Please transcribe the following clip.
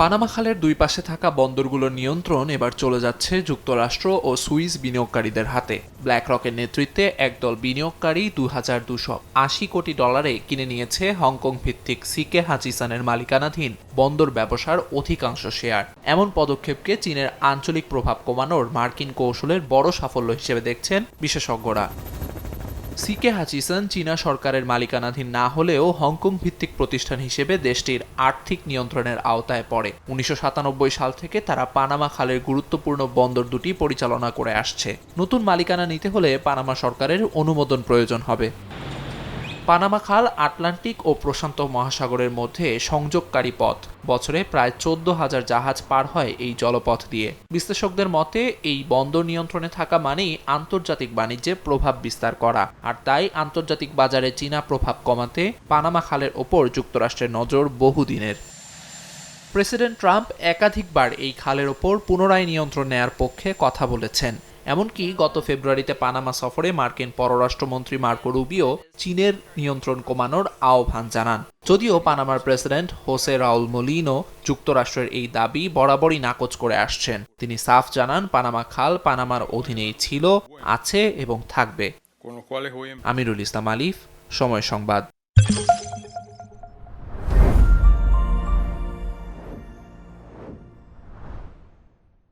Panama খালের দুই পাশে থাকা বন্দরগুলোর নিয়ন্ত্রণ এবার চলে যাচ্ছে যুক্তরাষ্ট্র ও সুইস বিনিয়োগকারীদের হাতে। ব্ল্যাক রকের নেতৃত্বে একদল বিনিয়োগকারী দু হাজার দুশো আশি কোটি ডলারে কিনে নিয়েছে হংকং ভিত্তিক সিকে হাচিসানের মালিকানাধীন বন্দর ব্যবসার অধিকাংশ শেয়ার। এমন পদক্ষেপকে চীনের আঞ্চলিক প্রভাব কমানোর মার্কিন কৌশলের বড় সাফল্য হিসেবে দেখছেন বিশেষজ্ঞরা। সিকে হাচিসন চীনা সরকারের মালিকানাধীন না হলেও হংকং ভিত্তিক প্রতিষ্ঠান হিসেবে দেশটির আর্থিক নিয়ন্ত্রণের আওতায় পড়ে। উনিশশো সাতানব্বই সাল থেকে তারা পানামা খালের গুরুত্বপূর্ণ বন্দর দুটি পরিচালনা করে আসছে। নতুন মালিকানা নিতে হলে পানামা সরকারের অনুমোদন প্রয়োজন হবে। পানামা খাল, আটলান্টিক ও প্রশান্ত মহাসাগরের মধ্যে সংযোগকারী পথ। বছরে প্রায় চোদ্দ হাজার জাহাজ পার হয় এই জলপথ দিয়ে। বিশ্লেষকদের মতে, এই বন্দর নিয়ন্ত্রণে থাকা মানেই আন্তর্জাতিক বাণিজ্যে প্রভাব বিস্তার করা। আর তাই আন্তর্জাতিক বাজারে চীনা প্রভাব কমাতে পানামা খালের ওপর যুক্তরাষ্ট্রের নজর বহুদিনের। প্রেসিডেন্ট ট্রাম্প একাধিকবার এই খালের ওপর পুনরায় নিয়ন্ত্রণ নেয়ার পক্ষে কথা বলেছেন। এমনকি গত ফেব্রুয়ারিতে পানামা সফরে মার্কিন পররাষ্ট্রমন্ত্রী মার্কো রুবিও চীনের নিয়ন্ত্রণ কমানোর আহ্বান জানান। যদিও পানামার প্রেসিডেন্ট হোসে রাউল মোলিনো যুক্তরাষ্ট্রের এই দাবি বরাবরই নাকচ করে আসছেন। তিনি সাফ জানান পানামা খাল পানামার অধীনেই ছিল আছে এবং থাকবে। আমিরুল ইসলাম আলিফ সময় সংবাদ।